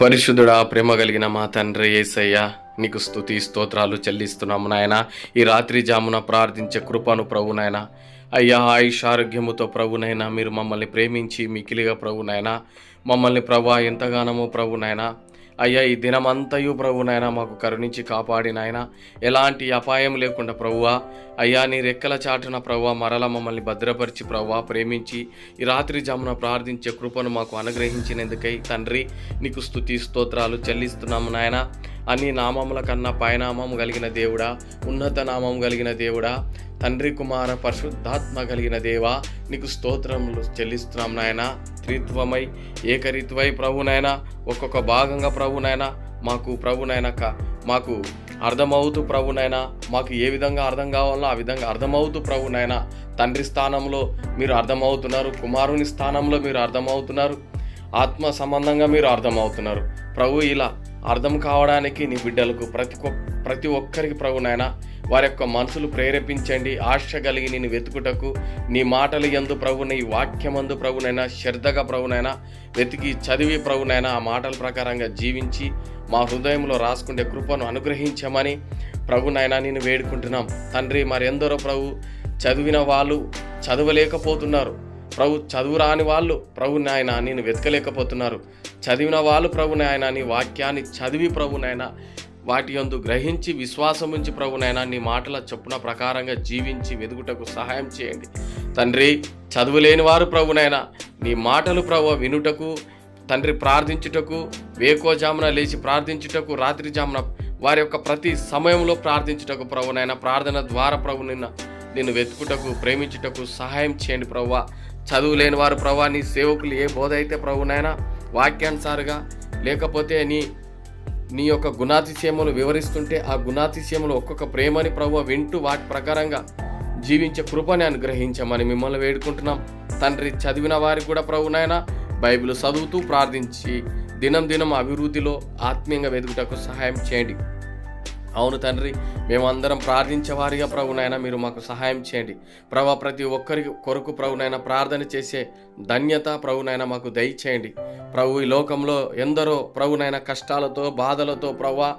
పరిశుద్ధుడా ప్రేమ కలిగిన మా తండ్రి ఏసయ్య నీకు స్తుతి స్తోత్రాలు చెల్లిస్తున్నాము నాయన. ఈ రాత్రి జామున ప్రార్థించే కృపను ప్రభునైనా అయ్యా ఆయుష్ ఆరోగ్యముతో ప్రభునైనా మీరు మమ్మల్ని ప్రేమించి మికిలిగా ప్రభునైనా మమ్మల్ని ప్రభా ఎంతగానో ప్రభునైనా అయ్యా ఈ దినమంతయు ప్రభునైనా మాకు కరుణించి కాపాడి నాయన. ఎలాంటి అపాయం లేకుండా ప్రభువా అయ్యా నీ రెక్కల చాటున ప్రభువా మరల మమ్మల్ని భద్రపరిచి ప్రభువా ప్రేమించి ఈ రాత్రి జామున ప్రార్థించే కృపను మాకు అనుగ్రహించినందుకై తండ్రి నీకు స్థుతి స్తోత్రాలు చెల్లిస్తున్నాము నాయన. అన్ని నామముల కన్నా పైనామం కలిగిన దేవుడా ఉన్నత నామం కలిగిన దేవుడా తండ్రి కుమార పరిశుద్ధాత్మ కలిగిన దేవా నీకు స్తోత్రములు చెల్లిస్తున్నాం నాయన. త్రిత్వమై ఏకరీత్వై ప్రభునైనా ఒక్కొక్క భాగంగా ప్రభునైనా మాకు ప్రభునైనాక క మాకు అర్థమవుతూ ప్రభునైనా మాకు ఏ విధంగా అర్థం కావాలో ఆ విధంగా అర్థమవుతూ ప్రభునైనా తండ్రి స్థానంలో మీరు అర్థమవుతున్నారు కుమారుని స్థానంలో మీరు అర్థమవుతున్నారు ఆత్మ సంబంధంగా మీరు అర్థమవుతున్నారు. ప్రభు ఇలా అర్థం కావడానికి నీ బిడ్డలకు ప్రతి ప్రతి ఒక్కరికి ప్రభునైనా వారి యొక్క మనసులు ప్రేరేపించండి ఆశ కలిగి నేను వెతుకుటకు. నీ మాటలు ఎందు ప్రభు నీ వాక్యమందు ప్రభునైనా శ్రద్ధగా ప్రభునైనా వెతికి చదివి ప్రభునైనా ఆ మాటల ప్రకారంగా జీవించి మా హృదయంలో రాసుకుంటే కృపను అనుగ్రహించమని ప్రభునైనా నేను వేడుకుంటున్నాం. తండ్రి మరెందరో ప్రభు చదివిన వాళ్ళు చదవలేకపోతున్నారు. ప్రభు చదువు రాని వాళ్ళు ప్రభు నాయన నేను వెతకలేకపోతున్నారు. చదివిన వాళ్ళు ప్రభు నాయన నీ వాక్యాన్ని చదివి ప్రభు నాయన వాటి యందు గ్రహించి విశ్వాసముంచి ప్రభునైనా నీ మాటల చొప్పున ప్రకారంగా జీవించి వెదుగుటకు సహాయం చేయండి. తండ్రి చదువులేని వారు ప్రభునైనా నీ మాటలు ప్రభు వినుటకు తండ్రి ప్రార్థించుటకు వేకోజామున లేచి ప్రార్థించుటకు రాత్రి జామున వారి యొక్క ప్రతి సమయంలో ప్రార్థించుటకు ప్రభునైనా ప్రార్థన ద్వారా ప్రభు నిన్న నిన్ను వెతుకుటకు ప్రేమించుటకు సహాయం చేయండి ప్రభువా. చదువులేని వారు ప్రభా నీ సేవకులు ఏ బోధ అయితే ప్రభునైనా వాక్యానుసారుగా లేకపోతే నీ నీ యొక్క గుణాతిశయములు వివరిస్తుంటే ఆ గుణాతిశయములు ఒక్కొక్క ప్రేమని ప్రభు వింటూ వాటి ప్రకారంగా జీవించే కృపని అనుగ్రహించమని మిమ్మల్ని వేడుకుంటున్నాం. తండ్రి చదివిన వారికి కూడా ప్రభునైనా బైబిల్ చదువుతూ ప్రార్థించి దినం దినం అభివృద్ధిలో ఆత్మీయంగా వెతుకుటకు సహాయం చేయండి. అవును తండ్రి మేమందరం ప్రార్థించేవారిగా ప్రభునైనా మీరు మాకు సహాయం చేయండి. ప్రభా ప్రతి ఒక్కరికి కొరకు ప్రభునైనా ప్రార్థన చేసే ధన్యత ప్రభునైనా మాకు దయచేయండి. ప్రభు ఈ లోకంలో ఎందరో ప్రభునైనా కష్టాలతో బాధలతో ప్రభా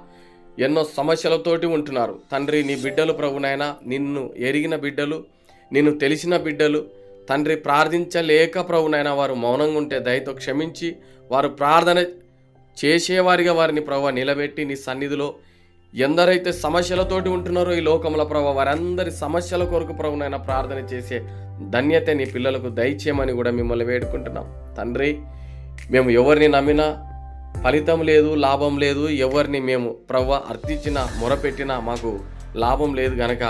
ఎన్నో సమస్యలతోటి ఉంటున్నారు. తండ్రి నీ బిడ్డలు ప్రభునైనా నిన్ను ఎరిగిన బిడ్డలు నిన్ను తెలిసిన బిడ్డలు తండ్రి ప్రార్థించలేక ప్రభునైనా వారు మౌనంగా ఉంటే దయతో క్షమించి వారు ప్రార్థన చేసేవారిగా వారిని ప్రభు నిలబెట్టి నీ సన్నిధిలో ఎందరైతే సమస్యలతోటి ఉంటున్నారో ఈ లోకంలో ప్రభ వారందరి సమస్యల కొరకు ప్రభునైనా ప్రార్థన చేసే ధన్యత నీ పిల్లలకు దయచేయమని కూడా మిమ్మల్ని వేడుకుంటున్నాం. తండ్రి మేము ఎవరిని నమ్మినా ఫలితం లేదు లాభం లేదు ఎవరిని మేము ప్రవ్వ అర్థించిన మొరపెట్టినా మాకు లాభం లేదు గనక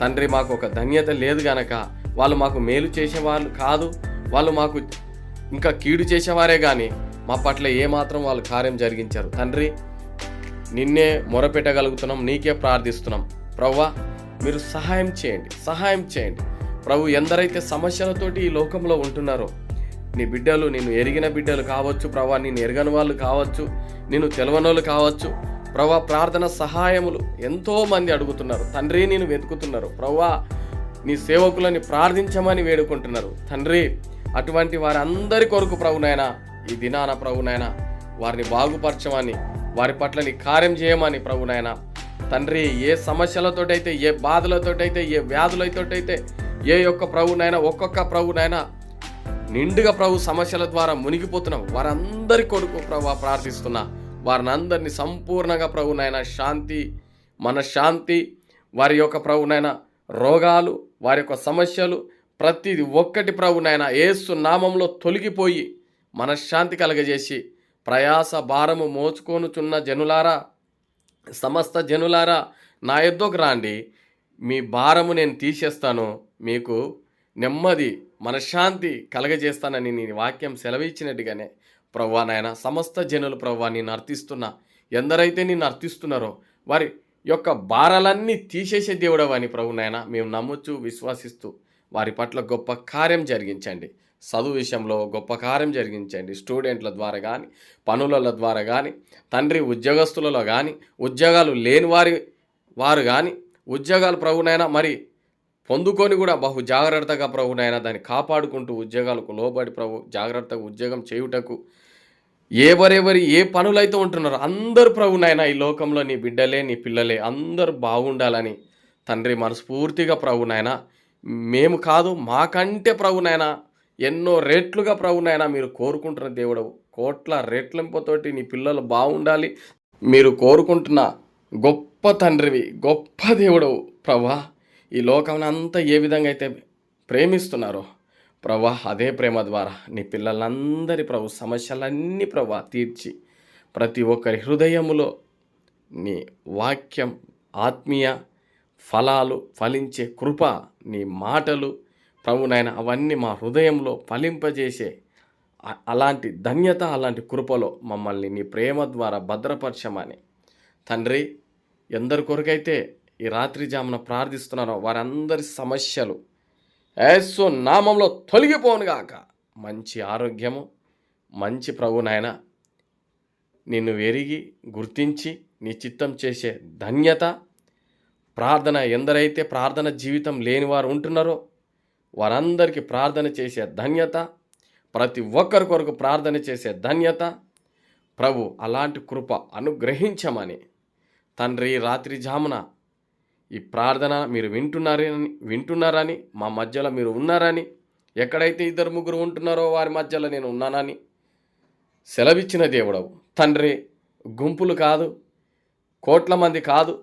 తండ్రి మాకు ఒక ధన్యత లేదు గనక వాళ్ళు మాకు మేలు చేసేవాళ్ళు కాదు వాళ్ళు మాకు ఇంకా కీడు చేసేవారే కానీ మా పట్ల ఏమాత్రం వాళ్ళు కార్యం జరిగించారు. తండ్రి నిన్నే మొరపెట్టగలుగుతున్నాం నీకే ప్రార్థిస్తున్నాం. ప్రవ్వా మీరు సహాయం చేయండి సహాయం చేయండి. ప్రభు ఎందరైతే సమస్యలతోటి ఈ లోకంలో ఉంటున్నారో నీ బిడ్డలు నేను ఎరిగిన బిడ్డలు కావచ్చు ప్రభా నేను ఎరగని వాళ్ళు కావచ్చు నేను తెలవనోళ్ళు కావచ్చు. ప్రభా ప్రార్థన సహాయములు ఎంతో మంది అడుగుతున్నారు. తండ్రి నేను వెతుకుతున్నారు. ప్రభా నీ సేవకులని ప్రార్థించమని వేడుకుంటున్నారు. తండ్రి అటువంటి వారందరి కొరకు ప్రభునైనా ఈ దినాన ప్రభునైనా వారిని బాగుపరచమని వారి పట్ల నీ కార్యం చేయమని ప్రభునైనా తండ్రి ఏ సమస్యలతోటైతే ఏ బాధలతోటైతే ఏ వ్యాధులతోటైతే ఏ యొక్క ప్రభునైనా ఒక్కొక్క ప్రభునైనా నిండుగా ప్రభు సమస్యల ద్వారా మునిగిపోతున్నాం వారందరి కొరకు ప్రభు ప్రార్థిస్తున్నా. వారిని అందరినీ సంపూర్ణంగా ప్రభునైనా శాంతి మన శాంతి వారి యొక్క ప్రభునైనా రోగాలు వారి యొక్క సమస్యలు ప్రతిది ఒక్కటి ప్రభునైనా ఏసు నామంలో తొలగిపోయి మనశ్శాంతి కలగజేసి ప్రయాస భారము మోచుకొనుచున్న జనులారా సమస్త జనులారా నా యొద్దకు రాండి. మీ భారము నేను తీసేస్తాను. మీకు నెమ్మది మనశ్శాంతి కలగజేస్తానని నీ వాక్యం సెలవిచ్చినట్టుగానే ప్రవ్వా నాయన సమస్త జనులు ప్రవ్వా నేను అర్థిస్తున్నా. ఎందరైతే నేను అర్థిస్తున్నారో వారి యొక్క భారాలన్నీ తీసేసే దేవుడవని ప్రభు నాయన మేము నమ్ముచు విశ్వసిస్తూ వారి పట్ల గొప్ప కార్యం జరిగించండి. చదువు విషయంలో గొప్ప కార్యం జరిగించండి. స్టూడెంట్ల ద్వారా కానీ పనుల ద్వారా కానీ తండ్రి ఉద్యోగస్తులలో కానీ ఉద్యోగాలు లేని వారి వారు కానీ ఉద్యోగాలు ప్రభునైనా మరి పొందుకొని కూడా బహు జాగ్రత్తగా ప్రభునైనా దాన్ని కాపాడుకుంటూ ఉద్యోగాలకు లోబడి ప్రభు జాగ్రత్తగా ఉద్యోగం చేయుటకు ఎవరెవరి ఏ పనులైతే ఉంటున్నారో అందరు ప్రభునైనా ఈ లోకంలో నీ బిడ్డలే నీ పిల్లలే అందరూ బాగుండాలని తండ్రి మనస్ఫూర్తిగా ప్రభునైనా మేము కాదు మాకంటే ప్రభునైనా ఎన్నో రేట్లుగా ప్రభునైనా మీరు కోరుకుంటున్న దేవుడు కోట్ల రెట్లింపుతోటి నీ పిల్లలు బాగుండాలి. మీరు కోరుకుంటున్న గొప్ప తండ్రివి గొప్ప దేవుడవు ప్రభా ఈ లోకం అంతా ఏ విధంగా అయితే ప్రేమిస్తున్నారో ప్రభా అదే ప్రేమ ద్వారా నీ పిల్లలందరి ప్రభు సమస్యలన్నీ ప్రభా తీర్చి ప్రతి ఒక్కరి హృదయములో నీ వాక్యం ఆత్మీయ ఫలాలు ఫలించే కృప నీ మాటలు ప్రభునైనా అవన్నీ మా హృదయంలో ఫలింపజేసే అలాంటి ధన్యత అలాంటి కృపలో మమ్మల్ని నీ ప్రేమ ద్వారా భద్రపరచమని. తండ్రి ఎందరి కొరకైతే ఈ రాత్రి జామున ప్రార్థిస్తున్నారో వారందరి సమస్యలు యేసు నామంలో తొలగిపోనుగాక మంచి ఆరోగ్యము మంచి ప్రభునాయన నిన్ను ఎరిగి గుర్తించి నీ చిత్తం చేసే ధన్యత ప్రార్థన ఎందరైతే ప్రార్థన జీవితం లేని వారు ఉంటున్నారో వారందరికీ ప్రార్థన చేసే ధన్యత ప్రతి ఒక్కరి కొరకు ప్రార్థన చేసే ధన్యత. ప్రభు అలాంటి కృప అనుగ్రహించమని తండ్రి రాత్రి జామున ఈ ప్రార్థన మీరు వింటున్నారని వింటున్నారని మా మధ్యలో మీరు ఉన్నారని ఎక్కడైతే ఇద్దరు ముగ్గురు ఉంటున్నారో వారి మధ్యలో నేను ఉన్నానని సెలవిచ్చిన దేవుడవు. తండ్రి గుంపులు కాదు కోట్ల మంది కాదు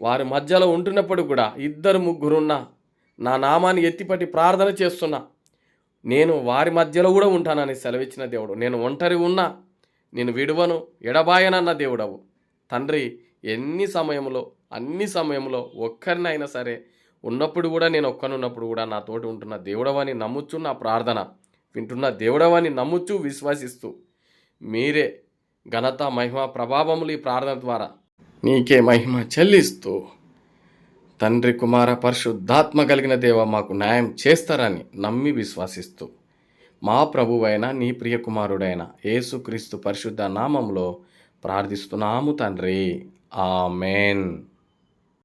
వారి మధ్యలో ఉంటున్నప్పుడు కూడా ఇద్దరు ముగ్గురున్నా నా నామాన్ని ఎత్తిపట్టి ప్రార్థన చేస్తున్నా. నేను వారి మధ్యలో కూడా ఉంటానని సెలవిచ్చిన దేవుడు. నేను ఒంటరి ఉన్నా నేను విడువను ఎడబాయనన్న దేవుడవు. తండ్రి ఎన్ని సమయంలో అన్ని సమయంలో ఒక్కరినైనా సరే ఉన్నప్పుడు కూడా నేను ఒక్కనున్నప్పుడు కూడా నా తోటి ఉంటున్న దేవుడవని నమ్ముచ్చు నా ప్రార్థన వింటున్న దేవుడవని నమ్ముచ్చు విశ్వసిస్తూ మీరే ఘనత మహిమ ప్రభావములు ఈ ప్రార్థన ద్వారా నీకే మహిమ చెల్లిస్తూ తండ్రి కుమార పరిశుద్ధాత్మ కలిగిన దేవ మాకు న్యాయం చేస్తారని నమ్మి విశ్వసిస్తూ మా ప్రభువైన నీ ప్రియ కుమారుడైన యేసుక్రీస్తు పరిశుద్ధ నామంలో ప్రార్థిస్తున్నాము తండ్రి. ఆమెన్.